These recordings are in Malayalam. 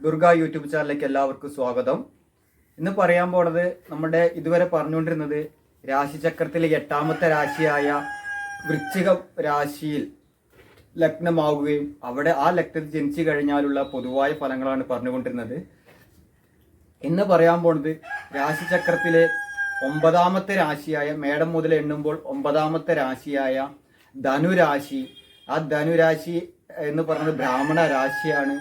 ദുർഗ യൂട്യൂബ് ചാനലിലേക്ക് എല്ലാവർക്കും സ്വാഗതം. ഇന്ന് പറയാൻ പോണത് നമ്മുടെ ഇതുവരെ പറഞ്ഞുകൊണ്ടിരുന്നത് രാശിചക്രത്തിലെ എട്ടാമത്തെ രാശിയായ വൃശ്ചിക രാശിയിൽ ലഗ്നമാവുകയും അവിടെ ആ ലഗ്നത്തിൽ ജനിച്ചു കഴിഞ്ഞാലുള്ള പൊതുവായ ഫലങ്ങളാണ് പറഞ്ഞുകൊണ്ടിരുന്നത്. ഇന്ന് പറയാൻ പോണത് രാശിചക്രത്തിലെ ഒമ്പതാമത്തെ രാശിയായ മേടം മുതൽ എണ്ണുമ്പോൾ ഒമ്പതാമത്തെ രാശിയായ ധനുരാശി. ആ ധനുരാശി എന്ന് പറയുന്നത് ബ്രാഹ്മണ രാശിയാണ്.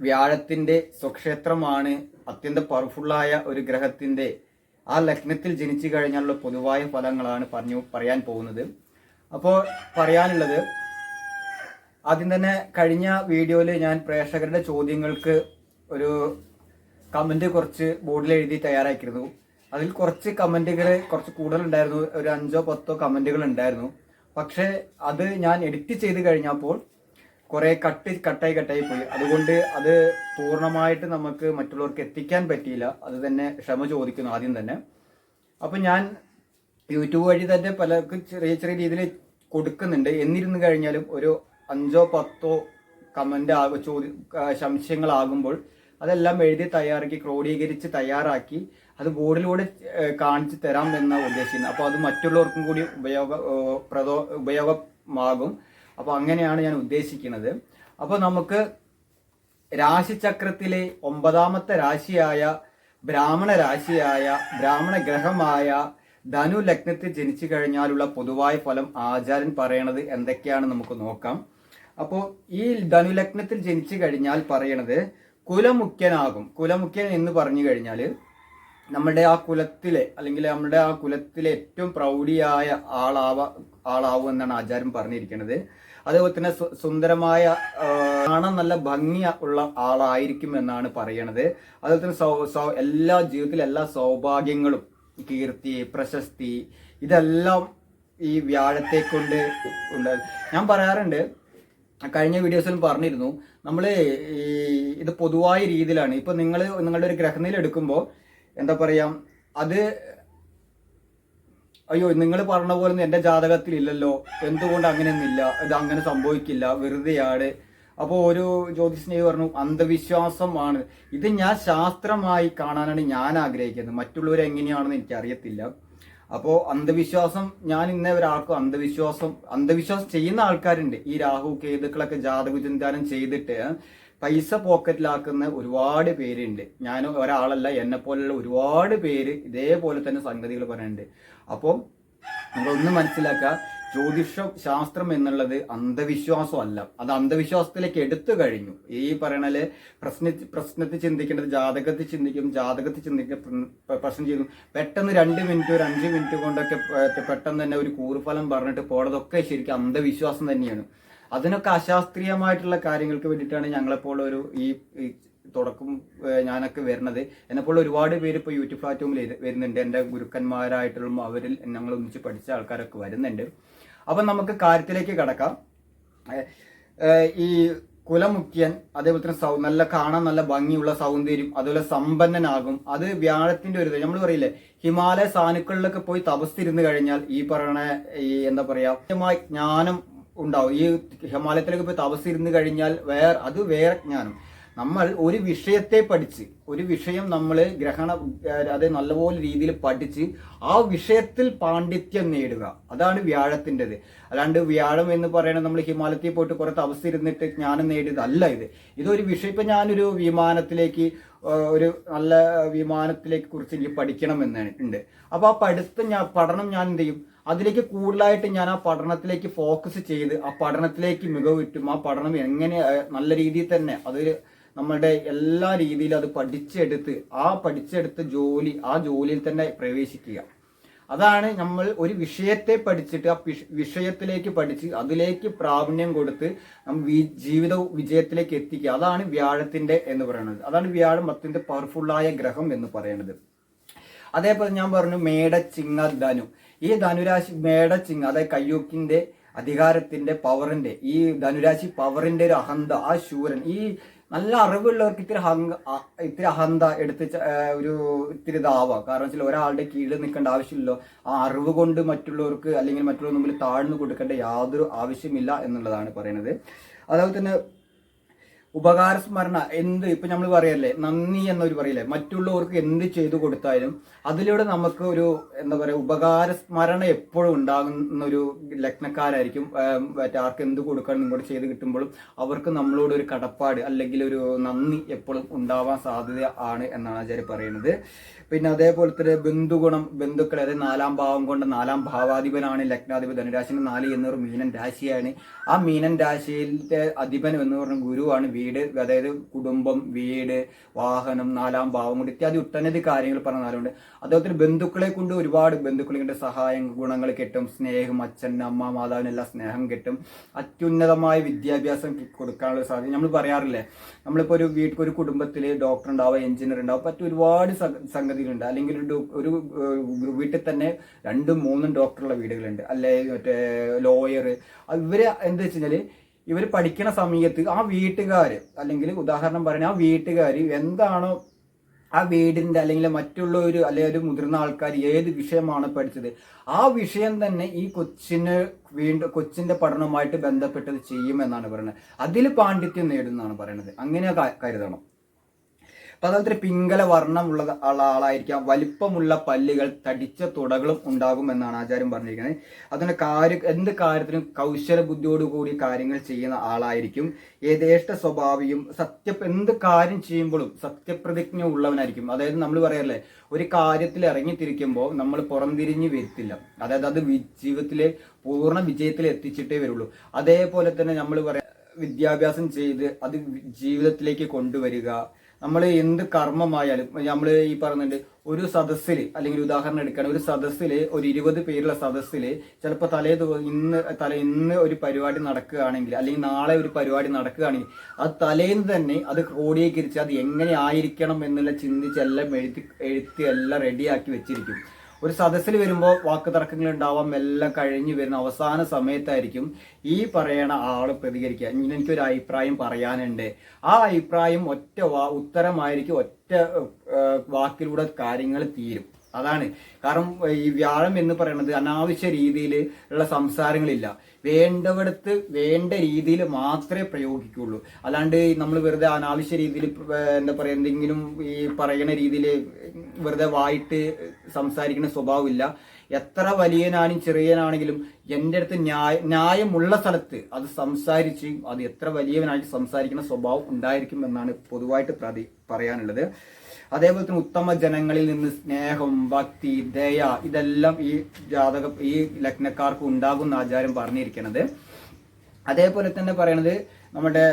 വ്യാഴത്തിന്റെ സ്വക്ഷേത്രമാണ് അത്യന്തം പവർഫുള്ളായ ഒരു ഗ്രഹത്തിന്റെ ആ ലഗ്നത്തിൽ ജനിച്ചു കഴിഞ്ഞാലുള്ള പൊതുവായ ഫലങ്ങളാണ് പറഞ്ഞു പറയാൻ പോകുന്നത്. അപ്പോൾ പറയാനുള്ളത് ആദ്യം തന്നെ കഴിഞ്ഞ വീഡിയോയിൽ ഞാൻ പ്രേക്ഷകരുടെ ചോദ്യങ്ങൾക്ക് ഒരു കമന്റ് കുറച്ച് ബോർഡിൽ എഴുതി തയ്യാറാക്കിയിരുന്നു. അതിൽ കുറച്ച് കമന്റുകൾ കുറച്ച് കൂടുതലുണ്ടായിരുന്നു. ഒരു അഞ്ചോ പത്തോ കമന്റുകൾ ഉണ്ടായിരുന്നു പക്ഷേ അത് ഞാൻ എഡിറ്റ് ചെയ്ത് കഴിഞ്ഞപ്പോൾ കുറെ കട്ട് കട്ടായി കട്ടായി പോയി. അതുകൊണ്ട് അത് പൂർണമായിട്ട് നമുക്ക് മറ്റുള്ളവർക്ക് എത്തിക്കാൻ പറ്റിയില്ല. അത് തന്നെ ക്ഷമ ചോദിക്കുന്നു ആദ്യം തന്നെ. അപ്പൊ ഞാൻ യൂട്യൂബ് വഴി തന്നെ പലർക്കും ചെറിയ ചെറിയ രീതിയിൽ കൊടുക്കുന്നുണ്ട്. എന്നിരുന്നു കഴിഞ്ഞാലും ഒരു അഞ്ചോ പത്തോ കമന്റ് ആകും ചോദ്യ സംശയങ്ങളാകുമ്പോൾ അതെല്ലാം എഴുതി തയ്യാറാക്കി ക്രോഡീകരിച്ച് തയ്യാറാക്കി അത് ബോർഡിലൂടെ കാണിച്ച് തരാം എന്ന ഉദ്ദേശിക്കുന്നത്. അപ്പോൾ അത് മറ്റുള്ളവർക്കും കൂടി ഉപയോഗ പ്രദോ ഉപയോഗമാകും. അപ്പോൾ അങ്ങനെയാണ് ഞാൻ ഉദ്ദേശിക്കുന്നത്. അപ്പോൾ നമുക്ക് രാശിചക്രത്തിലെ ഒമ്പതാമത്തെ രാശിയായ ബ്രാഹ്മണ രാശിയായ ബ്രാഹ്മണ ഗ്രഹമായ ധനു ലഗ്നത്തിൽ ജനിച്ചു കഴിഞ്ഞാലുള്ള പൊതുവായ ഫലം ആചാരൻ പറയണത് എന്തൊക്കെയാണ് നമുക്ക് നോക്കാം. അപ്പോൾ ഈ ധനു ലഗ്നത്തിൽ ജനിച്ചു കഴിഞ്ഞാൽ പറയണത് കുലമുഖ്യനാകും. കുലമുഖ്യൻ എന്ന് പറഞ്ഞു കഴിഞ്ഞാൽ നമ്മുടെ ആ കുലത്തിലെ അല്ലെങ്കിൽ നമ്മുടെ ആ കുലത്തിലെ ഏറ്റവും പ്രൗഢിയായ ആളാവ ആളാവും എന്നാണ് ആചാരം പറഞ്ഞിരിക്കുന്നത് അതേപോലെ തന്നെ സുന്ദരമായ കാണാൻ നല്ല ഭംഗി ഉള്ള ആളായിരിക്കും എന്നാണ് പറയണത്. അതുപോലെ തന്നെ എല്ലാ ജീവിതത്തിലെ എല്ലാ സൗഭാഗ്യങ്ങളും കീർത്തി പ്രശസ്തി ഇതെല്ലാം ഈ വ്യാഴത്തെ കൊണ്ട് ഉണ്ട്. ഞാൻ പറയാറുണ്ട് കഴിഞ്ഞ വീഡിയോസിലും പറഞ്ഞിരുന്നു നമ്മൾ ഈ ഇത് പൊതുവായ രീതിയിലാണ്. ഇപ്പൊ നിങ്ങൾ നിങ്ങളുടെ ഒരു ഗ്രഹനില എടുക്കുമ്പോൾ എന്താ പറയാ അത് അയ്യോ നിങ്ങൾ പറഞ്ഞ പോലെ എന്റെ ജാതകത്തിൽ ഇല്ലല്ലോ എന്തുകൊണ്ട് അങ്ങനെയൊന്നുമില്ല? ഇത് അങ്ങനെ സംഭവിക്കില്ല. വെറുതെയാണ്. അപ്പോൾ ഒരു ജ്യോതിഷനെ പറഞ്ഞു അന്ധവിശ്വാസമാണ് ഇത് ഞാൻ ശാസ്ത്രമായി കാണാനാണ് ഞാൻ ആഗ്രഹിക്കുന്നത്. മറ്റുള്ളവർ എങ്ങനെയാണെന്ന് എനിക്ക് അറിയത്തില്ല അപ്പോൾ അന്ധവിശ്വാസം ഞാൻ ഇന്നേ ഒരാൾക്കും അന്ധവിശ്വാസം അന്ധവിശ്വാസം ചെയ്യുന്ന ആൾക്കാരുണ്ട്. ഈ രാഹു കേതുക്കളൊക്കെ ജാതക ചിന്താനം ചെയ്തിട്ട് പൈസ പോക്കറ്റിലാക്കുന്ന ഒരുപാട് പേരുണ്ട്. ഞാൻ ഒരാളല്ല എന്നെ പോലുള്ള ഒരുപാട് പേര് ഇതേപോലെ തന്നെ സംഗതികൾ പറയുന്നുണ്ട്. അപ്പോൾ നമ്മളൊന്ന് മനസ്സിലാക്കുക ജ്യോതിഷ ശാസ്ത്രം എന്നുള്ളത് അന്ധവിശ്വാസമല്ല അത് അന്ധവിശ്വാസത്തിലേക്ക് എടുത്തു കഴിഞ്ഞു. ഈ പറയണൽ പ്രശ്ന പ്രശ്നത്തിൽ ചിന്തിക്കേണ്ടത് ജാതകത്തിൽ ചിന്തിക്കും ജാതകത്തിൽ ചിന്തിക്കും പ്ര- പ്രശ്നം ചെയ്തു പെട്ടെന്ന് രണ്ട് മിനിറ്റ് ഒരു അഞ്ച് മിനിറ്റ് കൊണ്ടൊക്കെ പെട്ടെന്ന് തന്നെ ഒരു കൂറുഫലം പറഞ്ഞിട്ട് പോണതൊക്കെ ശരിക്കും അന്ധവിശ്വാസം തന്നെയാണ്. അതിനൊക്കെ അശാസ്ത്രീയമായിട്ടുള്ള കാര്യങ്ങൾക്ക് വേണ്ടിയിട്ടാണ് ഞങ്ങളെപ്പോൾ ഒരു ഈ തുടക്കം ഞാനൊക്കെ വരുന്നത്. എന്നെപ്പോലെ ഒരുപാട് പേര് ഇപ്പോൾ യൂട്യൂബ് പ്ലാറ്റ്ഫോമിൽ വരുന്നുണ്ട്. എന്റെ ഗുരുക്കന്മാരായിട്ടുള്ള അവരിൽ ഞങ്ങൾ ഒന്നിച്ച് പഠിച്ച ആൾക്കാരൊക്കെ വരുന്നുണ്ട്. അപ്പം നമുക്ക് കാര്യത്തിലേക്ക് കടക്കാം. ഈ കുലമുഖ്യൻ അതേപോലെ തന്നെ സൗ നല്ല കാണാൻ നല്ല ഭംഗിയുള്ള സൗന്ദര്യം അതുപോലെ സമ്പന്നനാകും അത് വ്യാഴത്തിന്റെ ഒരു നമ്മൾ പറയില്ലേ ഹിമാലയ സാനുക്കളിലൊക്കെ പോയി തപസ്സിരുന്ന് കഴിഞ്ഞാൽ ഈ പറയണ ഈ എന്താ പറയാ ജ്ഞാനം ഉണ്ടാവും. ഈ ഹിമാലയത്തിലേക്ക് പോയി തപസ്സിരുന്ന് കഴിഞ്ഞാൽ വേറെ അത് വേറെ ജ്ഞാനം. നമ്മൾ ഒരു വിഷയത്തെ പഠിച്ച് ഒരു വിഷയം നമ്മൾ ഗ്രഹണ അത് നല്ലപോലെ രീതിയിൽ പഠിച്ച് ആ വിഷയത്തിൽ പാണ്ഡിത്യം നേടുക. അതാണ് വ്യാഴത്തിന്റെത്. അല്ലാണ്ട് വ്യാഴം എന്ന് പറയുന്നത് നമ്മൾ ഹിമാലയത്തിൽ പോയിട്ട് കുറെ തപസ്സിരുന്നിട്ട് ജ്ഞാനം നേടിയതല്ല ഇത്. ഇതൊരു വിഷയം. ഇപ്പം ഞാനൊരു വിമാനത്തിലേക്ക് ഒരു നല്ല വിമാനത്തിലേക്ക് കുറിച്ച് എനിക്ക് പഠിക്കണം എന്നാണ് ഉണ്ട്. അപ്പൊ ആ പഠിത്തം ഞാൻ പഠനം ഞാൻ എന്ത് ചെയ്യും? അതിലേക്ക് കൂടുതലായിട്ട് ഞാൻ ആ പഠനത്തിലേക്ക് ഫോക്കസ് ചെയ്ത് ആ പഠനത്തിലേക്ക് മികവ് കിട്ടും ആ പഠനം എങ്ങനെ നല്ല രീതിയിൽ തന്നെ അത് നമ്മളുടെ എല്ലാ രീതിയിലും അത് പഠിച്ചെടുത്ത് ആ പഠിച്ചെടുത്ത ജോലി ആ ജോലിയിൽ തന്നെ പ്രവേശിക്കുക. അതാണ് നമ്മൾ ഒരു വിഷയത്തെ പഠിച്ചിട്ട് ആ വിഷയത്തിലേക്ക് പഠിച്ച് അതിലേക്ക് പ്രാവീണ്യം കൊടുത്ത് നമ്മൾ ജീവിത വിജയത്തിലേക്ക് എത്തിക്കുക. അതാണ് വ്യാഴത്തിന്റെ എന്ന് പറയുന്നത്. അതാണ് വ്യാഴം അത്യന്തം പവർഫുള്ളായ ഗ്രഹം എന്ന് പറയുന്നത്. അതേപോലെ ഞാൻ പറഞ്ഞു മേട ചിങ്ങ ധനു. ഈ ധനുരാശി മേട ചിങ്ങ അതായത് കയ്യൂക്കിന്റെ അധികാരത്തിന്റെ പവറിന്റെ ഈ ധനുരാശി പവറിന്റെ ഒരു അഹന്ത ആ ശൂരൻ ഈ നല്ല അറിവുള്ളവർക്ക് ഇത്തിരി ഹങ്ക അ- ഇത്തിരി അഹന്ത എടുത്ത് ഒരു ഇത്തിരി ഇതാവാം. കാരണം വെച്ചാൽ ഒരാളുടെ കീഴിൽ നിൽക്കേണ്ട ആവശ്യമില്ലല്ലോ. ആ അറിവ് കൊണ്ട് മറ്റുള്ളവർക്ക് അല്ലെങ്കിൽ മറ്റുള്ളവർ മുമ്പിൽ താഴ്ന്നു കൊടുക്കേണ്ട യാതൊരു ആവശ്യമില്ല എന്നുള്ളതാണ് പറയുന്നത്. അതുപോലെ തന്നെ ഉപകാരസ്മരണ എന്ത്? ഇപ്പൊ നമ്മൾ പറയല്ലേ നന്ദി എന്നൊരു പറയില്ലേ? മറ്റുള്ളവർക്ക് എന്ത് ചെയ്തു കൊടുത്താലും അതിലൂടെ നമുക്ക് ഒരു എന്താ പറയുക ഉപകാരസ്മരണ എപ്പോഴും ഉണ്ടാകുന്ന ഒരു ലഗ്നക്കാരായിരിക്കും മറ്റേ ആർക്ക് എന്ത് കൊടുക്കാനും ഇങ്ങോട്ട് ചെയ്ത് കിട്ടുമ്പോഴും അവർക്ക് നമ്മളോട് ഒരു കടപ്പാട് അല്ലെങ്കിൽ ഒരു നന്ദി എപ്പോഴും ഉണ്ടാവാൻ സാധ്യത ആണ് എന്നാണ് ആചാര്യ പറയുന്നത്. പിന്നെ അതേപോലെ തന്നെ ബന്ധുഗുണം ബന്ധുക്കൾ അതായത് നാലാം ഭാവം കൊണ്ട് നാലാം ഭാവാധിപനാണ് ലഗ്നാധിപൻ ധനുരാശിന് നാല് എന്നൊരു മീനൻ രാശിയാണ്. ആ മീനൻ രാശിയിലെ അധിപൻ എന്ന് പറഞ്ഞ ഗുരുവാണ് വീട് അതായത് കുടുംബം വീട് വാഹനം നാലാം ഭാവം കൊണ്ട് ഇത്യാദി ഒട്ടനവധി കാര്യങ്ങൾ പറഞ്ഞ നാലുണ്ട് അതുപോലെ ബന്ധുക്കളെ കൊണ്ട് ഒരുപാട് ബന്ധുക്കളെ കൊണ്ട് സഹായം ഗുണങ്ങൾ കിട്ടും. സ്നേഹം അച്ഛൻ അമ്മ മാതാവിനെല്ലാം സ്നേഹം കിട്ടും. അത്യുന്നതമായ വിദ്യാഭ്യാസം കൊടുക്കാനുള്ള സാധ്യത നമ്മൾ പറയാറില്ലേ? നമ്മളിപ്പോൾ ഒരു വീട്ടിൽ ഒരു കുടുംബത്തിൽ ഡോക്ടർ ഉണ്ടാവുക എഞ്ചിനീയർ ഉണ്ടാവും പറ്റും ഒരുപാട് സ- സംഗതികളുണ്ട് അല്ലെങ്കിൽ ഒരു ഒരു വീട്ടിൽ തന്നെ രണ്ടും മൂന്നും ഡോക്ടറുള്ള വീടുകളുണ്ട്. അല്ലെ മറ്റേ ലോയർ. ഇവർ എന്താ വെച്ച് ഇവർ ഇവർ പഠിക്കുന്ന സമയത്ത് ആ വീട്ടുകാർ അല്ലെങ്കിൽ ഉദാഹരണം പറയുന്നത് ആ വീട്ടുകാർ എന്താണോ ആ വീടിന്റെ അല്ലെങ്കിൽ മറ്റുള്ള ഒരു അല്ലെങ്കിൽ ഒരു മുതിർന്ന ആൾക്കാർ ഏത് വിഷയമാണ് പഠിച്ചത് ആ വിഷയം തന്നെ ഈ കൊച്ചിന് വീണ്ടും കൊച്ചിന്റെ പഠനവുമായിട്ട് ബന്ധപ്പെട്ടത് ചെയ്യുമെന്നാണ് പറയുന്നത്. അതിൽ പാണ്ഡിത്യം നേടുന്നതാണ് പറയുന്നത്. അങ്ങനെ കരുതണം. തന്നെ പിങ്കല വർണമുള്ള ആളായിരിക്കാം. വലിപ്പമുള്ള പല്ലുകൾ തടിച്ച തുടകളും ഉണ്ടാകും എന്നാണ് ആചാര്യം പറഞ്ഞിരിക്കുന്നത്. അതിന് കാര്യ എന്ത് കാര്യത്തിനും കൗശല ബുദ്ധിയോടുകൂടി കാര്യങ്ങൾ ചെയ്യുന്ന ആളായിരിക്കും. യഥേഷ്ട സ്വഭാവിയും സത്യ എന്ത് കാര്യം ചെയ്യുമ്പോഴും സത്യപ്രതിജ്ഞ ഉള്ളവനായിരിക്കും. അതായത് നമ്മൾ പറയാറില്ലേ ഒരു കാര്യത്തിൽ ഇറങ്ങിത്തിരിക്കുമ്പോൾ നമ്മൾ പുറംതിരിഞ്ഞ് വരത്തില്ല. അതായത് അത് ജീവിതത്തിലെ പൂർണ വിജയത്തിൽ എത്തിച്ചിട്ടേ വരുള്ളൂ. അതേപോലെ തന്നെ നമ്മൾ പറയാം വിദ്യാഭ്യാസം ചെയ്ത് അത് ജീവിതത്തിലേക്ക് കൊണ്ടുവരിക നമ്മൾ എന്ത് കർമ്മമായാലും നമ്മൾ ഈ പറയുന്നുണ്ട് ഒരു സദസ്സിൽ അല്ലെങ്കിൽ ഉദാഹരണം എടുക്കുകയാണ് ഒരു സദസ്സിൽ ഒരു ഇരുപത് പേരുള്ള സദസ്സിൽ ചിലപ്പോൾ തലേ ഇന്ന് തല ഇന്ന് ഒരു പരിപാടി നടക്കുകയാണെങ്കിൽ അല്ലെങ്കിൽ നാളെ ഒരു പരിപാടി നടക്കുകയാണെങ്കിൽ അത് തലേന്ന് തന്നെ അത് ക്രോഡീകരിച്ച് അത് എങ്ങനെ ആയിരിക്കണം എന്നുള്ള ചിന്തിച്ച് എല്ലാം എഴുതി എഴുത്തി എല്ലാം റെഡിയാക്കി വെച്ചിരിക്കും. ഒരു സദസ്സിൽ വരുമ്പോൾ വാക്ക് തർക്കങ്ങൾ ഉണ്ടാവാം എല്ലാം കഴിഞ്ഞു വരുന്ന അവസാന സമയത്തായിരിക്കും ഈ പറയണ ആൾ പ്രതികരിക്കുക. എനിക്കൊരു അഭിപ്രായം പറയാനുണ്ട്. ആ അഭിപ്രായം ഒറ്റ വാ ഉത്തരമായിരിക്കും ഒറ്റ വാക്കിലൂടെ കാര്യങ്ങൾ തീരും. അതാണ്. കാരണം ഈ വ്യാഴം എന്ന് പറയുന്നത് അനാവശ്യ രീതിയിൽ ഉള്ള സംസാരങ്ങളില്ല. വേണ്ടവിടത്ത് വേണ്ട രീതിയിൽ മാത്രമേ പ്രയോഗിക്കുള്ളൂ. അല്ലാണ്ട് നമ്മൾ വെറുതെ അനാവശ്യ രീതിയിൽ എന്താ പറയുക എന്തെങ്കിലും ഈ പറയുന്ന രീതിയിൽ വെറുതെ വായിട്ട് സംസാരിക്കുന്ന സ്വഭാവമില്ല. എത്ര വലിയനാണെങ്കിലും ചെറിയനാണെങ്കിലും എന്റെ അടുത്ത് ന്യായ ന്യായമുള്ള സ്ഥലത്ത് അത് സംസാരിച്ച് അത് എത്ര വലിയവനായിട്ട് സംസാരിക്കുന്ന സ്വഭാവം ഉണ്ടായിരിക്കും എന്നാണ് പൊതുവായിട്ട് പ്രതി പറയാനുള്ളത്. അതേപോലെ തന്നെ ഉത്തമ ജനങ്ങളിൽ നിന്ന് സ്നേഹം ഭക്തി ദയ ഇതെല്ലാം ഈ ജാതക ഈ ലഗ്നക്കാർക്ക് ഉണ്ടാകുന്ന ആചാരം പറഞ്ഞിരിക്കുന്നത് അതേപോലെ തന്നെ പറയണത് നമ്മുടെ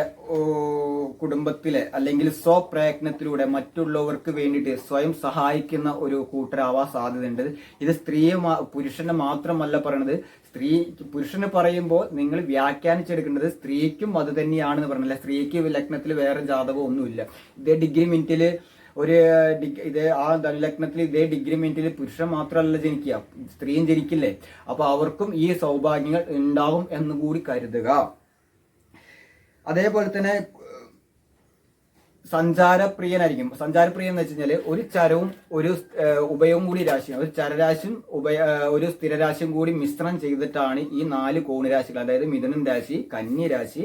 കുടുംബത്തിലെ അല്ലെങ്കിൽ സ്വപ്രയത്നത്തിലൂടെ മറ്റുള്ളവർക്ക് വേണ്ടിയിട്ട് സ്വയം സഹായിക്കുന്ന ഒരു കൂട്ടരാവാൻ സാധ്യതയുണ്ട്. ഇത് സ്ത്രീയെ പുരുഷനെ മാത്രമല്ല പറയണത്. സ്ത്രീ പുരുഷന് പറയുമ്പോൾ നിങ്ങൾ വ്യാഖ്യാനിച്ചെടുക്കേണ്ടത് സ്ത്രീക്കും അത് തന്നെയാണെന്ന് പറഞ്ഞില്ല സ്ത്രീക്ക് ലഗ്നത്തിൽ വേറെ ജാതകം ഒന്നുമില്ല. ഇതേ ഡിഗ്രി മിനിറ്റിൽ ഒരു ഇത് ആ ധനുലഗ്നത്തിൽ ഇതേ ഡിഗ്രി മിനിറ്റിൽ പുരുഷൻ മാത്രമല്ല ജനിക്കുക. സ്ത്രീയും ജനിക്കില്ലേ? അപ്പൊ അവർക്കും ഈ സൗഭാഗ്യങ്ങൾ ഉണ്ടാവും എന്ന് കൂടി കരുതുക. അതേപോലെ തന്നെ സഞ്ചാരപ്രിയനായിരിക്കും. സഞ്ചാരപ്രിയൻ എന്ന് വെച്ച് കഴിഞ്ഞാൽ ഒരു ചരവും ഒരു ഉഭയവും കൂടി രാശിയാണ്. ഒരു ചരരാശിയും ഉഭയ ഒരു സ്ഥിരരാശിയും കൂടി മിശ്രണം ചെയ്തിട്ടാണ് ഈ നാല് കോണുരാശികൾ. അതായത് മിഥുനൻ രാശി കന്നി രാശി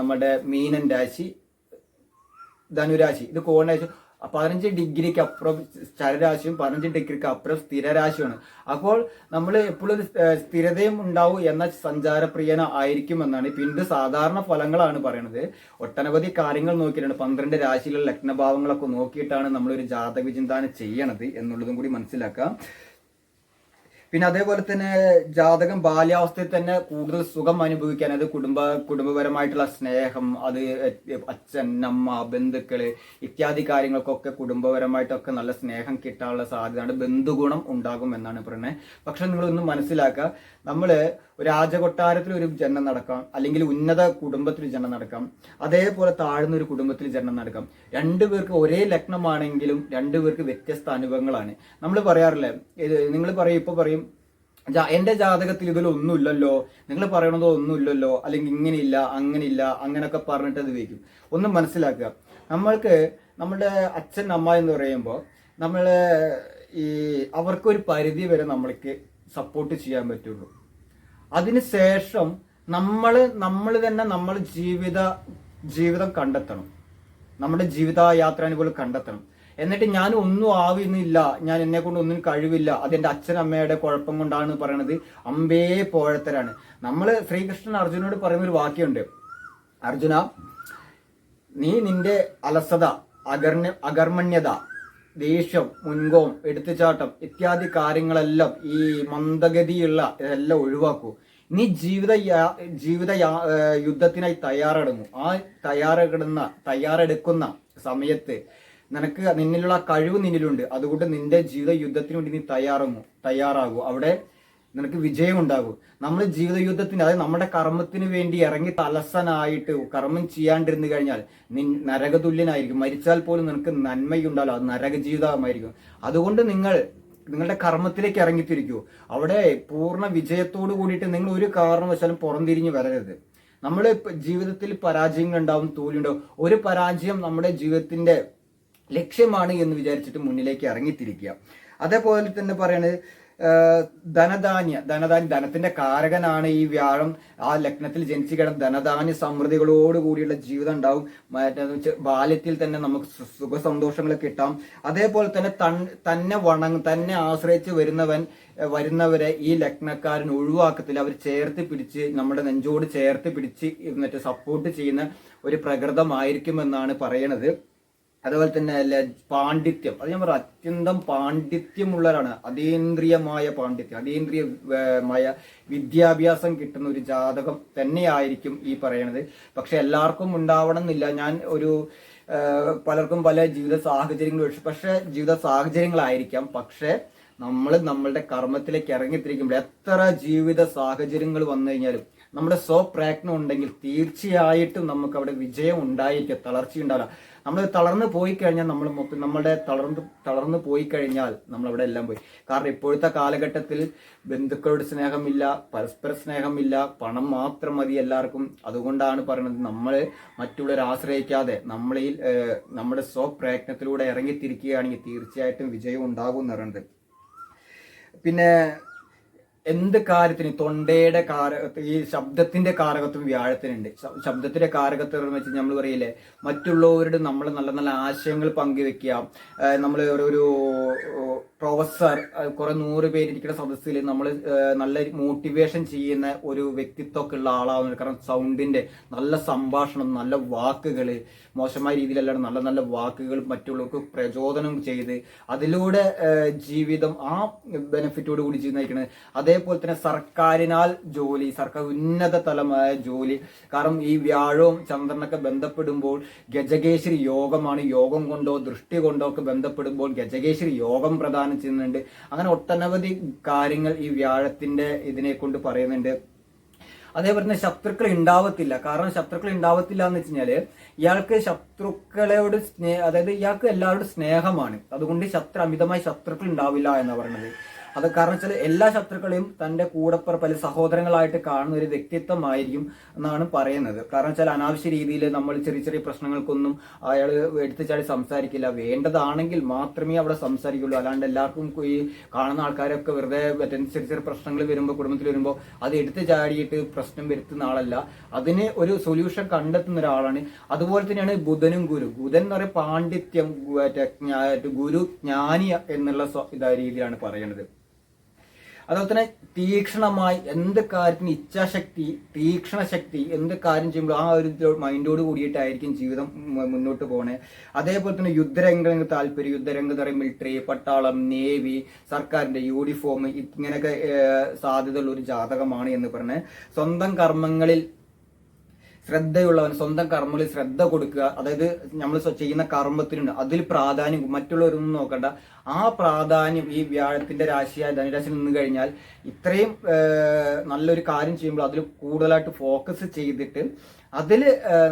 നമ്മുടെ മീനൻ രാശി ധനുരാശി. ഇത് കോണ്ടാശി പതിനഞ്ച് ഡിഗ്രിക്ക് അപ്പുറം ചരരാശിയും പതിനഞ്ച് ഡിഗ്രിക്ക് അപ്പുറം സ്ഥിരരാശിയാണ് അപ്പോൾ നമ്മൾ എപ്പോഴും സ്ഥിരതയും ഉണ്ടാവും എന്ന സഞ്ചാരപ്രിയന ആയിരിക്കും എന്നാണ് പിന്നീട് സാധാരണ ഫലങ്ങളാണ് പറയുന്നത് ഒട്ടനവധി കാര്യങ്ങൾ നോക്കിയിട്ടാണ് പന്ത്രണ്ട് രാശികളിലെ ലഗ്നഭാവങ്ങളൊക്കെ നോക്കിയിട്ടാണ് നമ്മളൊരു ജാതക വിചിന്താനം ചെയ്യണത് എന്നുള്ളതും കൂടി മനസ്സിലാക്കാം. പിന്നെ അതേപോലെ തന്നെ ജാതകം ബാല്യാവസ്ഥയിൽ തന്നെ കൂടുതൽ സുഖം അനുഭവിക്കാൻ അത് കുടുംബ കുടുംബപരമായിട്ടുള്ള സ്നേഹം അത് അച്ഛൻ അമ്മ ബന്ധുക്കൾ ഇത്യാദി കാര്യങ്ങൾക്കൊക്കെ കുടുംബപരമായിട്ടൊക്കെ നല്ല സ്നേഹം കിട്ടാനുള്ള സാധ്യതയാണ്. ബന്ധുഗുണം ഉണ്ടാകും എന്നാണ് പറയുന്നത് പക്ഷെ നിങ്ങളൊന്ന് മനസ്സിലാക്കുക നമ്മൾ ഒരു രാജകൊട്ടാരത്തിൽ ഒരു ജനനം നടക്കാം അല്ലെങ്കിൽ ഉന്നത കുടുംബത്തിൽ ജനനം നടക്കാം അതേപോലെ താഴ്ന്ന ഒരു കുടുംബത്തിൽ ജനനം നടക്കാം. രണ്ടുപേർക്ക് ഒരേ ലഗ്നമാണെങ്കിലും രണ്ടുപേർക്ക് വ്യത്യസ്ത അനുഭവങ്ങളാണ്. നമ്മൾ പറയാറില്ലേ നിങ്ങൾ പറയും ഇപ്പൊ പറയും എന്റെ ജാതകത്തിൽ ഇതിലൊന്നുമില്ലല്ലോ നിങ്ങൾ പറയണതോ ഒന്നുമില്ലല്ലോ അല്ലെങ്കിൽ ഇങ്ങനെയില്ല അങ്ങനെയില്ല അങ്ങനെയൊക്കെ പറഞ്ഞിട്ട് അത് വയ്ക്കും. ഒന്ന് മനസ്സിലാക്കുക. നമ്മൾക്ക് നമ്മുടെ അച്ഛൻ അമ്മ എന്ന് പറയുമ്പോൾ നമ്മൾ ഈ അവർക്കൊരു പരിധി വരെ നമ്മൾക്ക് സപ്പോർട്ട് ചെയ്യാൻ പറ്റുള്ളൂ. അതിനുശേഷം നമ്മൾ നമ്മൾ തന്നെ നമ്മൾ ജീവിത ജീവിതം കണ്ടെത്തണം. നമ്മുടെ ജീവിത യാത്രാനുകൂലം കണ്ടെത്തണം. എന്നിട്ട് ഞാൻ ഒന്നും ആവുന്നില്ല. ഞാൻ എന്നെ കൊണ്ട് ഒന്നും കഴിവില്ല. അതെന്റെ അച്ഛനമ്മയുടെ കുഴപ്പം കൊണ്ടാണ് പറയണത്. അമ്പേ പോഴത്തരാണ്. നമ്മൾ ശ്രീകൃഷ്ണൻ അർജുനോട് പറയുന്ന ഒരു വാക്യമുണ്ട്. അർജുന നീ നിന്റെ അലസത അകർണ്യ അകർമ്മണ്യത ദേഷ്യം മുൻകോം എടുത്തുചാട്ടം ഇത്യാദി കാര്യങ്ങളെല്ലാം ഈ മന്ദഗതിയുള്ള ഇതെല്ലാം ഒഴിവാക്കൂ. നീ ജീവിത ജീവിത യുദ്ധത്തിനായി തയ്യാറെടുങ്ങൂ. ആ തയ്യാറെടുന്ന തയ്യാറെടുക്കുന്ന സമയത്ത് നിനക്ക് നിന്നിലുള്ള കഴിവ് നിന്നിലുണ്ട്. അതുകൊണ്ട് നിന്റെ ജീവിത യുദ്ധത്തിന് വേണ്ടി നീ തയ്യാറങ്ങൂ തയ്യാറാകൂ. അവിടെ നിനക്ക് വിജയം ഉണ്ടാകും നമ്മൾ ജീവിത യുദ്ധത്തിന് അതായത് നമ്മുടെ കർമ്മത്തിന് വേണ്ടി ഇറങ്ങി തലസനായിട്ട് കർമ്മം ചെയ്യാണ്ടിരുന്നു കഴിഞ്ഞാൽ നി നരകതുല്യനായിരിക്കും. മരിച്ചാൽ പോലും നിനക്ക് നന്മയുണ്ടാവില്ല. അത് നരക ജീവിതമായിരിക്കും അതുകൊണ്ട് നിങ്ങൾ നിങ്ങളുടെ കർമ്മത്തിലേക്ക് ഇറങ്ങിത്തിരിക്കൂ. അവിടെ പൂർണ വിജയത്തോട് കൂടിയിട്ട് നിങ്ങൾ ഒരു കാരണവശാലും പുറംതിരിഞ്ഞ് വരരുത്. നമ്മൾ ജീവിതത്തിൽ പരാജയങ്ങൾ ഉണ്ടാവും തോൽവിണ്ടാവും ഒരു പരാജയം നമ്മുടെ ജീവിതത്തിന്റെ ലക്ഷ്യമാണ് എന്ന് വിചാരിച്ചിട്ട് മുന്നിലേക്ക് ഇറങ്ങിത്തിരിക്കുക. അതേപോലെ തന്നെ പറയണത് ധനധാന്യ ധനധാന്യ ധനത്തിന്റെ കാരകനാണ് ഈ വ്യാഴം. ആ ലഗ്നത്തിൽ ജനിച്ചു കിടന്ന ധനധാന്യ സമൃദ്ധികളോട് കൂടിയുള്ള ജീവിതം ഉണ്ടാവും. മറ്റേ ബാല്യത്തിൽ തന്നെ നമുക്ക് സുഖ സന്തോഷങ്ങൾ കിട്ടാം. അതേപോലെ തന്നെ തന്നെ വണങ്ങ തന്നെ ആശ്രയിച്ച് വരുന്നവൻ വരുന്നവരെ ഈ ലഗ്നക്കാരൻ ഒഴിവാക്കത്തില്ല. അവർ ചേർത്ത് പിടിച്ച് നമ്മുടെ നെഞ്ചോട് ചേർത്ത് പിടിച്ച് എന്നിട്ട് സപ്പോർട്ട് ചെയ്യുന്ന ഒരു പ്രകൃതമായിരിക്കുമെന്നാണ് പറയണത്. അതുപോലെ തന്നെ പാണ്ഡിത്യം. അത് ഞാൻ പറയാം അത്യന്തം പാണ്ഡിത്യമുള്ളവരാണ്. അതീന്ദ്രിയമായ പാണ്ഡിത്യം അതീന്ദ്രിയമായ വിദ്യാഭ്യാസം കിട്ടുന്ന ഒരു ജാതകം തന്നെയായിരിക്കും ഈ പറയണത്. പക്ഷെ എല്ലാവർക്കും ഉണ്ടാവണം എന്നില്ല ഞാൻ ഒരു പലർക്കും പല ജീവിത സാഹചര്യങ്ങൾ പക്ഷെ ജീവിത സാഹചര്യങ്ങളായിരിക്കാം. പക്ഷെ നമ്മൾ നമ്മളുടെ കർമ്മത്തിലേക്ക് ഇറങ്ങിത്തിരിക്കുമ്പോൾ എത്ര ജീവിത സാഹചര്യങ്ങൾ വന്നു കഴിഞ്ഞാലും നമ്മുടെ സ്വപ്രയത്നം ഉണ്ടെങ്കിൽ തീർച്ചയായിട്ടും നമുക്ക് അവിടെ വിജയം ഉണ്ടായിരിക്കും തളർച്ച ഉണ്ടാവില്ല നമ്മൾ തളർന്നു പോയി കഴിഞ്ഞാൽ നമ്മൾ മൊത്തം നമ്മളുടെ തളർന്ന് തളർന്നു പോയി കഴിഞ്ഞാൽ നമ്മൾ അവിടെ എല്ലാം പോയി. കാരണം ഇപ്പോഴത്തെ കാലഘട്ടത്തിൽ ബന്ധുക്കളുടെ സ്നേഹമില്ല പരസ്പര സ്നേഹമില്ല പണം മാത്രം മതി എല്ലാവർക്കും. അതുകൊണ്ടാണ് പറയുന്നത് നമ്മൾ മറ്റുള്ളവരെ ആശ്രയിക്കാതെ നമ്മളിൽ നമ്മുടെ സ്വപ്രയത്നത്തിലൂടെ ഇറങ്ങിത്തിരിക്കുകയാണെങ്കിൽ തീർച്ചയായിട്ടും വിജയം ഉണ്ടാകും എന്ന് പറയുന്നത്. പിന്നെ എന്ത് കാര്യത്തിന് തൊണ്ടയുടെ കാര ഈ ശബ്ദത്തിന്റെ കാരകത്വം വ്യാഴത്തിനുണ്ട്. ശബ്ദത്തിന്റെ കാരകത്വം എന്ന് വെച്ചാൽ നമ്മൾ പറയില്ലേ മറ്റുള്ളവരോട് നമ്മൾ നല്ല നല്ല ആശയങ്ങൾ പങ്കുവെക്കുക. നമ്മൾ ഒരു പ്രൊഫസർ കുറെ നൂറ് പേരിരിക്കുന്ന സദസ്സിൽ നമ്മൾ നല്ല മോട്ടിവേഷൻ ചെയ്യുന്ന ഒരു വ്യക്തിത്വമൊക്കെ ഉള്ള ആളാവുന്നത് കാരണം സൗണ്ടിന്റെ നല്ല സംഭാഷണം നല്ല വാക്കുകൾ മോശമായ രീതിയിലല്ലാണ്ട് നല്ല നല്ല വാക്കുകൾ മറ്റുള്ളവർക്ക് പ്രചോദനം ചെയ്ത് അതിലൂടെ ജീവിതം ആ ബെനിഫിറ്റോട് കൂടി ജീവിതം നയിക്കുന്നത് അതേപോലെ തന്നെ സർക്കാരിനാൽ ജോലി സർക്കാർ ഉന്നത തലമായ ജോലി. കാരണം ഈ വ്യാഴവും ചന്ദ്രനൊക്കെ ബന്ധപ്പെടുമ്പോൾ ഗജകേശ്വരി യോഗമാണ്. യോഗം കൊണ്ടോ ദൃഷ്ടി കൊണ്ടോ ഒക്കെ ബന്ധപ്പെടുമ്പോൾ ഗജകേശ്വരി യോഗം പ്രദാനം ചെയ്യുന്നുണ്ട്. അങ്ങനെ ഒട്ടനവധി കാര്യങ്ങൾ ഈ വ്യാഴത്തിന്റെ ഇതിനെ കൊണ്ട് പറയുന്നുണ്ട്. അതേപോലെ തന്നെ ശത്രുക്കൾ ഉണ്ടാവത്തില്ല. കാരണം ശത്രുക്കൾ ഉണ്ടാവത്തില്ല എന്ന് വെച്ച് ഇയാൾക്ക് ശത്രുക്കളോട് സ്നേഹ അതായത് ഇയാൾക്ക് എല്ലാവരോടും സ്നേഹമാണ്. അതുകൊണ്ട് ശത്രു അമിതമായി ശത്രുക്കൾ ഉണ്ടാവില്ല എന്ന് പറയുന്നത്. അത് കാരണം വെച്ചാൽ എല്ലാ ശത്രുക്കളെയും തന്റെ കൂടപ്പുറപ്പ് അല്ലെങ്കിൽ സഹോദരങ്ങളായിട്ട് കാണുന്ന ഒരു വ്യക്തിത്വമായിരിക്കും എന്നാണ് പറയുന്നത്. കാരണം വെച്ചാൽ അനാവശ്യ രീതിയിൽ നമ്മൾ ചെറിയ ചെറിയ പ്രശ്നങ്ങൾക്കൊന്നും അയാൾ എടുത്തുചാടി സംസാരിക്കില്ല. വേണ്ടതാണെങ്കിൽ മാത്രമേ അവിടെ സംസാരിക്കുള്ളൂ. അല്ലാണ്ട് എല്ലാവർക്കും ഈ കാണുന്ന ആൾക്കാരൊക്കെ വെറുതെ ചെറിയ ചെറിയ പ്രശ്നങ്ങൾ വരുമ്പോൾ കുടുംബത്തിൽ വരുമ്പോൾ അത് എടുത്തു ചാടിയിട്ട് പ്രശ്നം വരുത്തുന്ന ആളല്ല. അതിന് ഒരു സൊല്യൂഷൻ കണ്ടെത്തുന്ന ഒരാളാണ്. അതുപോലെ തന്നെയാണ് ബുധനും ഗുരു. ബുധൻ എന്ന് പറയുന്ന പാണ്ഡിത്യം ഗുരു ജ്ഞാനി എന്നുള്ള രീതിയിലാണ് പറയുന്നത്. അതുപോലെ തന്നെ തീക്ഷണമായി എന്ത് കാര്യത്തിന് ഇച്ഛാശക്തി തീക്ഷണ ശക്തി എന്ത് കാര്യം ചെയ്യുമ്പോൾ ആ ഒരു മൈൻഡോട് കൂടിയിട്ടായിരിക്കും ജീവിതം മുന്നോട്ട് പോകണേ അതേപോലെ തന്നെ യുദ്ധരംഗങ്ങൾ താല്പര്യം യുദ്ധരംഗം പറയും മിലിറ്ററി പട്ടാളം നേവി സർക്കാരിന്റെ യൂണിഫോം ഇങ്ങനെയൊക്കെ സാധ്യതയുള്ള ഒരു ജാതകമാണ് എന്ന് പറഞ്ഞ് സ്വന്തം കർമ്മങ്ങളിൽ ശ്രദ്ധയുള്ളവൻ സ്വന്തം കർമ്മങ്ങളിൽ ശ്രദ്ധ കൊടുക്കുക. അതായത് നമ്മൾ ചെയ്യുന്ന കർമ്മത്തിനുണ്ട്. അതിൽ പ്രാധാന്യം മറ്റുള്ളവരൊന്നും നോക്കണ്ട. ആ പ്രാധാന്യം ഈ വ്യാഴത്തിന്റെ രാശിയായ ധനുരാശി നിന്ന് കഴിഞ്ഞാൽ ഇത്രയും നല്ലൊരു കാര്യം ചെയ്യുമ്പോൾ അതിൽ കൂടുതലായിട്ട് ഫോക്കസ് ചെയ്തിട്ട് അതിൽ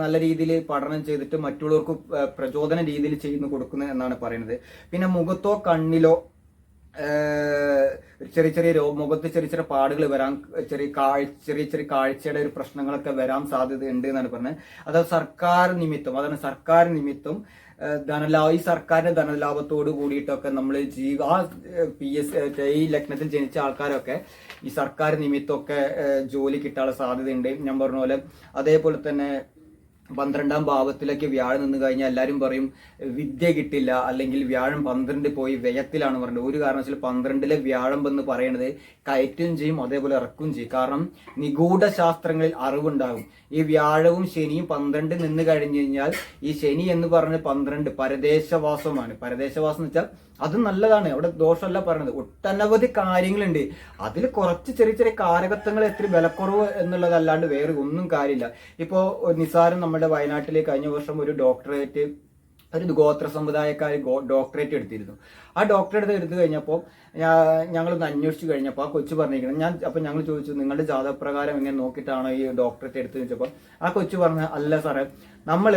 നല്ല രീതിയിൽ പഠനം ചെയ്തിട്ട് മറ്റുള്ളവർക്ക് പ്രചോദന രീതിയിൽ ചെയ്യുന്നു കൊടുക്കുന്നു എന്നാണ് പറയുന്നത്. പിന്നെ മുഖത്തോ കണ്ണിലോ ചെറിയ ചെറിയ മുഖത്ത് ചെറിയ ചെറിയ പാടുകൾ വരാൻ ചെറിയ കാഴ്ച ചെറിയ ചെറിയ കാഴ്ചയുടെ ഒരു പ്രശ്നങ്ങളൊക്കെ വരാൻ സാധ്യതയുണ്ട് എന്നാണ് പറഞ്ഞത് അതായത് സർക്കാർ നിമിത്തം അതാണ് സർക്കാർ നിമിത്തം ധനലാഭ ഈ സർക്കാരിന്റെ ധനലാഭത്തോട് കൂടിയിട്ടൊക്കെ നമ്മൾ ജീവ ആ പി എസ് ഈ ലഗ്നത്തിൽ ജനിച്ച ആൾക്കാരൊക്കെ ഈ സർക്കാർ നിമിത്തമൊക്കെ ജോലി കിട്ടാനുള്ള സാധ്യതയുണ്ട്. ഞാൻ പറഞ്ഞ പോലെ അതേപോലെ തന്നെ പന്ത്രണ്ടാം ഭാവത്തിലേക്ക് വ്യാഴം നിന്ന് കഴിഞ്ഞാൽ എല്ലാവരും പറയും വിദ്യ കിട്ടില്ല അല്ലെങ്കിൽ വ്യാഴം പന്ത്രണ്ട് പോയി വ്യയത്തിലാണ് പറയുന്നത് ഒരു കാരണവശാലും പന്ത്രണ്ടിലെ വ്യാഴം എന്ന് പറയുന്നത് കയറ്റും ചെയ്യും അതേപോലെ ഇറക്കും ചെയ്യും. കാരണം നിഗൂഢ ശാസ്ത്രങ്ങളിൽ അറിവുണ്ടാകും. ഈ വ്യാഴവും ശനിയും പന്ത്രണ്ട് നിന്ന് കഴിഞ്ഞു കഴിഞ്ഞാൽ ഈ ശനി എന്ന് പറഞ്ഞ പന്ത്രണ്ട് പരദേശവാസമാണ്. പരദേശവാസം എന്ന് വെച്ചാൽ അത് നല്ലതാണ്. അവിടെ ദോഷമല്ല പറയുന്നത് ഒട്ടനവധി കാര്യങ്ങളുണ്ട്. അതിൽ കുറച്ച് ചെറിയ ചെറിയ കാരകത്വങ്ങൾ എത്ര വിലക്കുറവ് എന്നുള്ളതല്ലാണ്ട് വേറെ ഒന്നും കാര്യമില്ല. ഇപ്പോൾ നിസാരം നമ്മുടെ വയനാട്ടിലെ കഴിഞ്ഞ വർഷം ഒരു ഡോക്ടറേറ്റ് ഒരു ഗോത്ര സമുദായക്കാർ ഡോക്ടറേറ്റ് എടുത്തിരുന്നു. ആ ഡോക്ടറേറ്റ് എടുത്തു കഴിഞ്ഞപ്പോൾ ഞങ്ങളൊന്ന് അന്വേഷിച്ചു കഴിഞ്ഞപ്പോൾ ആ കൊച്ചു പറഞ്ഞിരിക്കുന്നത് ഞാൻ അപ്പം ഞങ്ങൾ ചോദിച്ചു നിങ്ങളുടെ ജാതപ്രകാരം എങ്ങനെ നോക്കിയിട്ടാണോ ഈ ഡോക്ടറേറ്റ് എടുത്തു വെച്ചപ്പോൾ ആ കൊച്ചു പറഞ്ഞ അല്ല സാറേ നമ്മൾ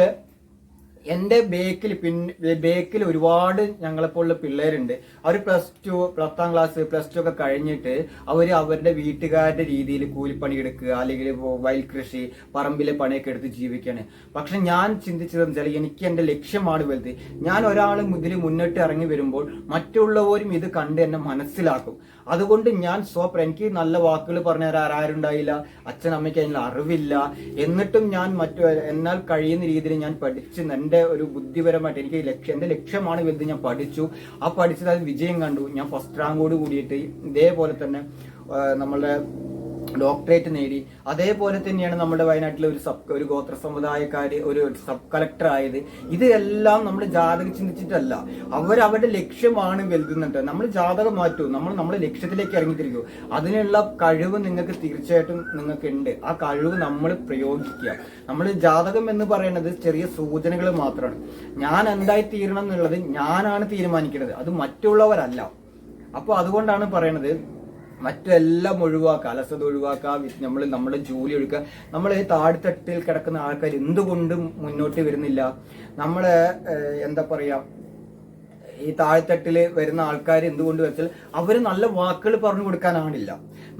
എന്റെ ബേക്കിൽ പിന്നെ ബേക്കിൽ ഒരുപാട് ഞങ്ങളെപ്പോലുള്ള പിള്ളേരുണ്ട്. അവർ പ്ലസ് ടു പത്താം ക്ലാസ് പ്ലസ് ടു ഒക്കെ കഴിഞ്ഞിട്ട് അവർ അവരുടെ വീട്ടുകാരുടെ രീതിയിൽ കൂലിപ്പണി എടുക്കുക അല്ലെങ്കിൽ വയൽ കൃഷി പറമ്പിലെ പണിയൊക്കെ എടുത്ത് ജീവിക്കുകയാണ് പക്ഷെ ഞാൻ ചിന്തിച്ചത് വെച്ചാൽ എനിക്ക് എന്റെ ലക്ഷ്യമാണ് വലുത്. ഞാൻ ഒരാൾ ഇതിൽ മുന്നിട്ട് ഇറങ്ങി വരുമ്പോൾ മറ്റുള്ളവരും ഇത് കണ്ട് എന്നെ മനസ്സിലാക്കും. അതുകൊണ്ട് ഞാൻ സ്വപ്ര എനിക്ക് നല്ല വാക്കുകൾ പറഞ്ഞു തരാൻ ആരുണ്ടായില്ല അച്ഛൻ അമ്മയ്ക്ക് അതിനുള്ള അറിവില്ല. എന്നിട്ടും ഞാൻ മറ്റു എന്നാൽ കഴിയുന്ന രീതിയിൽ ഞാൻ പഠിച്ച് എന്റെ ഒരു ബുദ്ധിപരമായിട്ട് എനിക്ക് ലക്ഷ്യം എന്റെ ലക്ഷ്യമാണ് വലുത് ഞാൻ പഠിച്ചു. ആ പഠിച്ചത് അത് വിജയം കണ്ടു. ഞാൻ ഫസ്റ്റ് റാങ്കോട് കൂടിയിട്ട് ഇതേപോലെ തന്നെ നമ്മളുടെ ഡോക്ടറേറ്റ് നേടി. അതേപോലെ തന്നെയാണ് നമ്മുടെ വയനാട്ടിലെ ഒരു സബ് ഒരു ഗോത്ര സമുദായക്കാർ ഒരു സബ് കളക്ടർ ആയത് ഇതെല്ലാം നമ്മൾ ജാതകം ചിന്തിച്ചിട്ടല്ല. അവർ അവരുടെ ലക്ഷ്യമാണ് വലുതുന്നുണ്ട്. നമ്മൾ ജാതകം മാറ്റൂ. നമ്മൾ നമ്മുടെ ലക്ഷ്യത്തിലേക്ക് ഇറങ്ങിത്തിരിക്കൂ. അതിനുള്ള കഴിവ് നിങ്ങൾക്ക് തീർച്ചയായിട്ടും നിങ്ങൾക്ക് ഉണ്ട് ആ കഴിവ് നമ്മൾ പ്രയോഗിക്കുക. നമ്മൾ ജാതകം എന്ന് പറയുന്നത് ചെറിയ സൂചനകൾ മാത്രമാണ്. ഞാൻ എന്തായി തീരണം എന്നുള്ളത് ഞാനാണ് തീരുമാനിക്കുന്നത്. അത് മറ്റുള്ളവരല്ല. അപ്പോൾ അതുകൊണ്ടാണ് പറയണത് മറ്റെല്ലാം ഒഴിവാക്കുക അലസത ഒഴിവാക്കുക നമ്മൾ നമ്മുടെ ജോലി ഒഴിക്കുക നമ്മൾ ഈ താഴ്ത്തട്ടിൽ കിടക്കുന്ന ആൾക്കാർ എന്തുകൊണ്ടും മുന്നോട്ട് വരുന്നില്ല. നമ്മൾ എന്താ പറയുക ഈ താഴ്ത്തട്ടിൽ വരുന്ന ആൾക്കാർ എന്തുകൊണ്ട് വെച്ചാൽ അവർ നല്ല വാക്കുകൾ പറഞ്ഞു കൊടുക്കാനാണില്ല.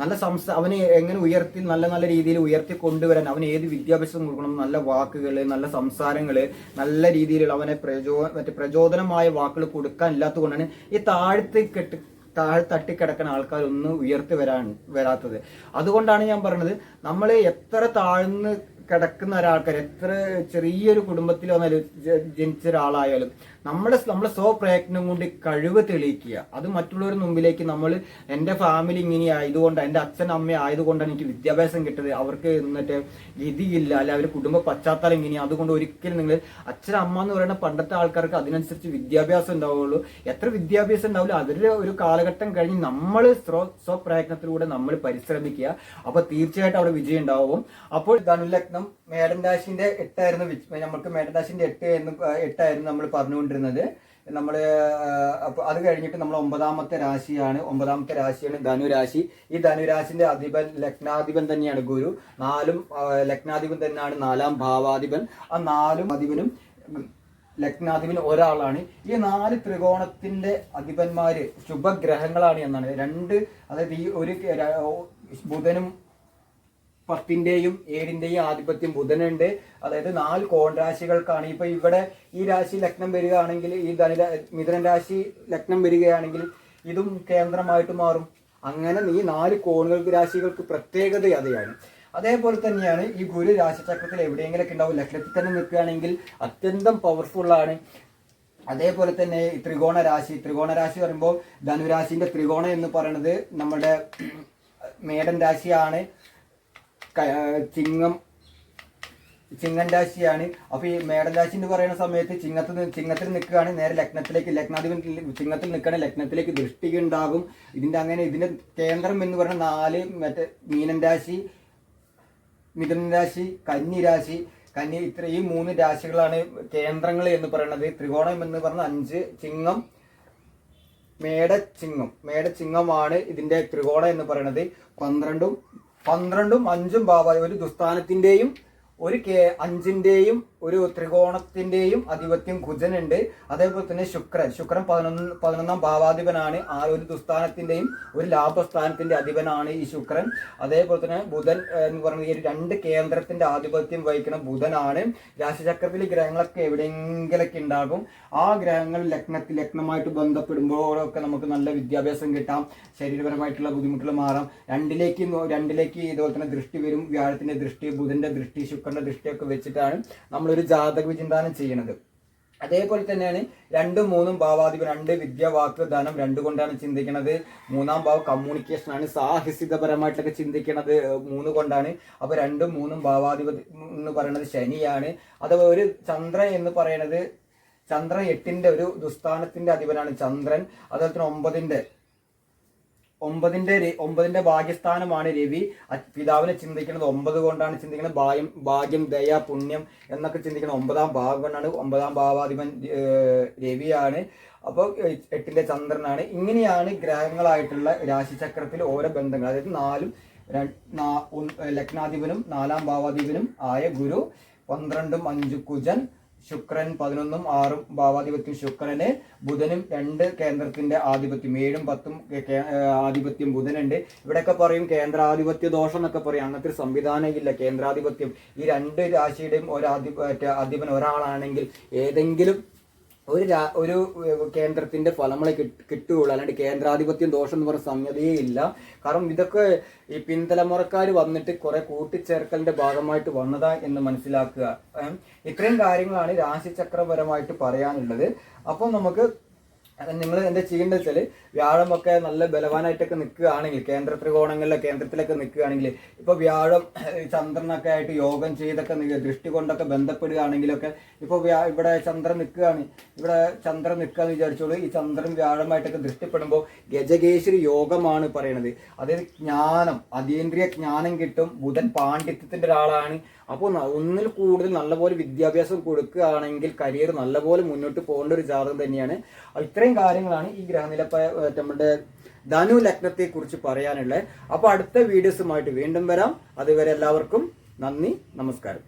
നല്ല സംസ അവനെ എങ്ങനെ ഉയർത്തി നല്ല നല്ല രീതിയിൽ ഉയർത്തി കൊണ്ടുവരാൻ അവന് ഏത് വിദ്യാഭ്യാസം കൊടുക്കണം നല്ല വാക്കുകൾ നല്ല സംസാരങ്ങൾ നല്ല രീതിയിലുള്ള അവനെ പ്രചോ മറ്റേ പ്രചോദനമായ വാക്കുകൾ കൊടുക്കാൻ ഇല്ലാത്തതുകൊണ്ടാണ് ഈ താഴ്ത്തി കെട്ട് താഴെ തട്ടിക്കിടക്കുന്ന ആൾക്കാരൊന്നും ഉയർത്തി വരാൻ വരാത്തത്. അതുകൊണ്ടാണ് ഞാൻ പറഞ്ഞത് നമ്മൾ എത്ര താഴ്ന്ന് കിടക്കുന്ന ഒരാൾക്കാർ എത്ര ചെറിയൊരു കുടുംബത്തിൽ വന്നാലും ജനിച്ച ഒരാളായാലും നമ്മുടെ നമ്മുടെ സ്വപ്രയത്നം കൊണ്ട് കഴിവ് തെളിയിക്കുക. അത് മറ്റുള്ളവരുടെ മുമ്പിലേക്ക് നമ്മൾ എന്റെ ഫാമിലി ഇങ്ങനെ ആയതുകൊണ്ട് എന്റെ അച്ഛൻ അമ്മ ആയതുകൊണ്ടാണ് എനിക്ക് വിദ്യാഭ്യാസം കിട്ടിയത് അവർക്ക് എന്നിട്ട് ഗതിയില്ല അല്ലെ അവർ കുടുംബ പശ്ചാത്തലം ഇങ്ങനെയാണ് അതുകൊണ്ട് ഒരിക്കലും നിങ്ങൾ അച്ഛൻ അമ്മ എന്ന് പറയുന്ന പണ്ടത്തെ ആൾക്കാർക്ക് അതിനനുസരിച്ച് വിദ്യാഭ്യാസം ഉണ്ടാവുള്ളൂ എത്ര വിദ്യാഭ്യാസം ഉണ്ടാവില്ല അവരുടെ ഒരു കാലഘട്ടം കഴിഞ്ഞ് നമ്മൾ സ്വ സ്വപ്രയത്നത്തിലൂടെ നമ്മൾ പരിശ്രമിക്കുക. അപ്പൊ തീർച്ചയായിട്ടും അവിടെ വിജയം ഉണ്ടാവും. അപ്പോൾ ധനുലഗ്നം മേഡൻ ഡാഷിന്റെ എട്ടായിരുന്നു നമ്മൾക്ക് മേഡൻ ഡാഷിന്റെ എട്ട് എന്ന് എട്ടായിരുന്നു നമ്മൾ പറഞ്ഞുകൊണ്ടിരുന്നത്. നമ്മൾ അപ്പൊ അത് കഴിഞ്ഞിട്ട് നമ്മൾ ഒമ്പതാമത്തെ രാശിയാണ്. ഒമ്പതാമത്തെ രാശിയാണ് ധനുരാശി. ഈ ധനുരാശിന്റെ അധിപൻ ലഗ്നാധിപൻ തന്നെയാണ് ഗുരു. നാലും ലഗ്നാധിപൻ തന്നെയാണ് നാലാം ഭാവാധിപൻ. ആ നാലും അധിപനും ലഗ്നാധിപൻ ഒരാളാണ്. ഈ നാല് ത്രികോണത്തിന്റെ അധിപന്മാര് ശുഭഗ്രഹങ്ങളാണ് എന്നാണ്. രണ്ട് അതായത് ഈ ഒരു ബുധനും പത്തിന്റെയും ഏഴിന്റെയും ആധിപത്യം ബുധനുണ്ട്. അതായത് നാല് കോൺ രാശികൾക്കാണ്. ഇപ്പൊ ഇവിടെ ഈ രാശി ലഗ്നം വരികയാണെങ്കിൽ ഈ ധനുര മിഥുന രാശി ലഗ്നം വരികയാണെങ്കിൽ ഇതും കേന്ദ്രമായിട്ട് മാറും. അങ്ങനെ ഈ നാല് കോണുകൾക്ക് രാശികൾക്ക് പ്രത്യേകത അതെയാണ് അതേപോലെ തന്നെയാണ് ഈ ഗുരു രാശിചക്രത്തിൽ എവിടെയെങ്കിലൊക്കെ ഉണ്ടാവും. ലഗ്നത്തിൽ തന്നെ നിൽക്കുകയാണെങ്കിൽ അത്യന്തം പവർഫുള്ളാണ് അതേപോലെ തന്നെ ത്രികോണ രാശി. ത്രികോണ രാശി പറയുമ്പോൾ ധനുരാശിന്റെ ത്രികോണം എന്ന് പറയുന്നത് നമ്മുടെ മേടൻ രാശിയാണ്. ചിങ്ങം ചിങ്ങൻ രാശിയാണ്. അപ്പൊ ഈ മേടൻ രാശി എന്ന് പറയുന്ന സമയത്ത് ചിങ്ങത്തിൽ ചിങ്ങത്തിൽ നിൽക്കുകയാണ്. നേരെ ലഗ്നത്തിലേക്ക് ലഗ്നാധിപൻ ചിങ്ങത്തിൽ നിൽക്കുകയാണ്. ലഗ്നത്തിലേക്ക് ദൃഷ്ടി ഉണ്ടാകും. ഇതിന്റെ അങ്ങനെ ഇതിന്റെ കേന്ദ്രം എന്ന് പറയുന്ന നാല് മറ്റേ മീനൻ രാശി മിഥുൻ രാശി കന്നി രാശി. കന്നി ഇത്ര ഈ മൂന്ന് രാശികളാണ് കേന്ദ്രങ്ങൾ എന്ന് പറയുന്നത്. ത്രികോണം എന്ന് പറഞ്ഞ അഞ്ച് ചിങ്ങം മേടച്ചിങ്ങം. മേടച്ചിങ്ങമാണ് ഇതിന്റെ ത്രികോണം എന്ന് പറയുന്നത്. പന്ത്രണ്ടും പന്ത്രണ്ടും അഞ്ചും ഭാവമായി ഒരു ദുസ്ഥാനത്തിന്റെയും ഒരു കേ അഞ്ചിന്റെയും ഒരു ത്രികോണത്തിന്റെയും ആധിപത്യം കുജനുണ്ട്. അതേപോലെ തന്നെ ശുക്രൻ. ശുക്രൻ പതിനൊന്ന് പതിനൊന്നാം ഭാവാധിപനാണ്. ആ ഒരു ദുസ്ഥാനത്തിന്റെയും ഒരു ലാഭസ്ഥാനത്തിന്റെ അധിപനാണ് ഈ ശുക്രൻ. അതേപോലെ തന്നെ ബുധൻ എന്ന് പറയുന്നത് ഈ രണ്ട് കേന്ദ്രത്തിന്റെ ആധിപത്യം വഹിക്കുന്ന ബുധനാണ്. രാശിചക്രത്തിൽ ഗ്രഹങ്ങളൊക്കെ എവിടെയെങ്കിലൊക്കെ ഉണ്ടാകും. ആ ഗ്രഹങ്ങൾ ലഗ്നത്തിൽ ലഗ്നമായിട്ട് ബന്ധപ്പെടുമ്പോഴൊക്കെ നമുക്ക് നല്ല വിദ്യാഭ്യാസം കിട്ടാം. ശരീരപരമായിട്ടുള്ള ബുദ്ധിമുട്ടുകൾ മാറാം. രണ്ടിലേക്ക് രണ്ടിലേക്ക് ഇതുപോലെ തന്നെ ദൃഷ്ടി വരും. വ്യാഴത്തിന്റെ ദൃഷ്ടി ബുധന്റെ ദൃഷ്ടി ശുക്രന്റെ ദൃഷ്ടിയൊക്കെ വെച്ചിട്ടാണ് നമ്മൾ നമ്മളൊരു ജാതക വിചിന്താനം ചെയ്യണത്. അതേപോലെ തന്നെയാണ് രണ്ടും മൂന്നും ഭാവാധിപം രണ്ട് വിദ്യ വാക്ക് ധനം രണ്ടു കൊണ്ടാണ് ചിന്തിക്കുന്നത് മൂന്നാം ഭാവം കമ്മ്യൂണിക്കേഷൻ ആണ്. സാഹസികപരമായിട്ടൊക്കെ ചിന്തിക്കുന്നത് മൂന്ന് കൊണ്ടാണ്. അപ്പൊ രണ്ടും മൂന്നും ഭാവാധിപതി എന്ന് പറയുന്നത് ശനിയാണ്. അഥവാ ഒരു ചന്ദ്രൻ എന്ന് പറയുന്നത് ചന്ദ്രൻ എട്ടിന്റെ ഒരു ദുസ്ഥാനത്തിന്റെ അധിപനാണ് ചന്ദ്രൻ. അതുപോലെ തന്നെ ഒമ്പതിന്റെ ഒമ്പതിന്റെ ഒമ്പതിന്റെ ഭാഗ്യസ്ഥാനമാണ് രവി. പിതാവിനെ ചിന്തിക്കുന്നത് ഒമ്പത് കൊണ്ടാണ് ചിന്തിക്കുന്നത്. ഭാഗ്യം ഭാഗ്യം ദയ പുണ്യം എന്നൊക്കെ ചിന്തിക്കുന്നത് ഒമ്പതാം ഭാവം കൊണ്ടാണ്. ഒമ്പതാം ഭാവാധിപൻ രവിയാണ്. അപ്പോൾ എട്ടിന്റെ ചന്ദ്രനാണ്. ഇങ്ങനെയാണ് ഗ്രഹങ്ങളായിട്ടുള്ള രാശിചക്രത്തിൽ ഓരോ ബന്ധങ്ങൾ. അതായത് നാലും ലഗ്നാധിപനും നാലാം ഭാവാധിപനും ആയ ഗുരു പന്ത്രണ്ടും അഞ്ചു കുജൻ ശുക്രൻ പതിനൊന്നും ആറും ഭാവാധിപത്യം ശുക്രന് ബുധനും രണ്ട് കേന്ദ്രത്തിന്റെ ആധിപത്യം ഏഴും പത്തും ആധിപത്യം ബുധനുണ്ട്. ഇവിടെയൊക്കെ പറയും കേന്ദ്രാധിപത്യ ദോഷം എന്നൊക്കെ പറയും. അങ്ങനത്തെ സംവിധാനം ഇല്ല. കേന്ദ്രാധിപത്യം ഈ രണ്ട് രാശിയുടെയും ഒരാധി അധിപൻ ഒരാളാണെങ്കിൽ ഏതെങ്കിലും ഒരു ഒരു കേന്ദ്രത്തിന്റെ ഫലങ്ങളെ കിട്ട്- കിട്ടുകയുള്ളൂ. അല്ലാണ്ട് കേന്ദ്രാധിപത്യം ദോഷം എന്ന് പറഞ്ഞ സംഗതിയേ ഇല്ല. കാരണം ഇതൊക്കെ ഈ പിന്തലമുറക്കാർ വന്നിട്ട് കുറെ കൂട്ടിച്ചേർക്കലിന്റെ ഭാഗമായിട്ട് വന്നതാ എന്ന് മനസ്സിലാക്കുക. ഇത്രയും കാര്യങ്ങളാണ് രാശിചക്രപരമായിട്ട് പറയാനുള്ളത്. അപ്പോൾ നമുക്ക് നിങ്ങൾ എന്താ ചെയ്യേണ്ടത് വ്യാഴം വ്യാഴമൊക്കെ നല്ല ബലവാനായിട്ടൊക്കെ നിൽക്കുകയാണെങ്കിൽ കേന്ദ്ര ത്രികോണങ്ങളിലെ കേന്ദ്രത്തിലൊക്കെ നിൽക്കുകയാണെങ്കിൽ ഇപ്പോൾ വ്യാഴം ചന്ദ്രനൊക്കെ ആയിട്ട് യോഗം ചെയ്തൊക്കെ ദൃഷ്ടി കൊണ്ടൊക്കെ ബന്ധപ്പെടുകയാണെങ്കിലൊക്കെ ഇപ്പോൾ വ്യാ- ഇവിടെ ചന്ദ്രൻ നിൽക്കുകയാണ്. ഇവിടെ ചന്ദ്രൻ നിൽക്കുകയെന്ന് വിചാരിച്ചോളൂ ഈ ചന്ദ്രൻ വ്യാഴമായിട്ടൊക്കെ ദൃഷ്ടിപ്പെടുമ്പോൾ ഗജകേശ്വരി യോഗമാണ് പറയണത്. അതായത് ജ്ഞാനം അതീന്ദ്രിയ ജ്ഞാനം കിട്ടും ബുധൻ പാണ്ഡിത്യത്തിന്റെ ഒരാളാണ്. അപ്പോൾ ഒന്നിൽ കൂടുതൽ നല്ലപോലെ വിദ്യാഭ്യാസം കൊടുക്കുകയാണെങ്കിൽ കരിയർ നല്ലപോലെ മുന്നോട്ട് പോകേണ്ട ഒരു ജാതകം തന്നെയാണ്. ഇത്രയും കാര്യങ്ങളാണ് ഈ ഗ്രഹനില നമ്മുടെ ധനു ലഗ്നത്തെ കുറിച്ച് പറയാനുള്ളത്. അപ്പോൾ അടുത്ത വീഡിയോസുമായിട്ട് വീണ്ടും വരാം. അതുവരെ എല്ലാവർക്കും നന്ദി നമസ്കാരം.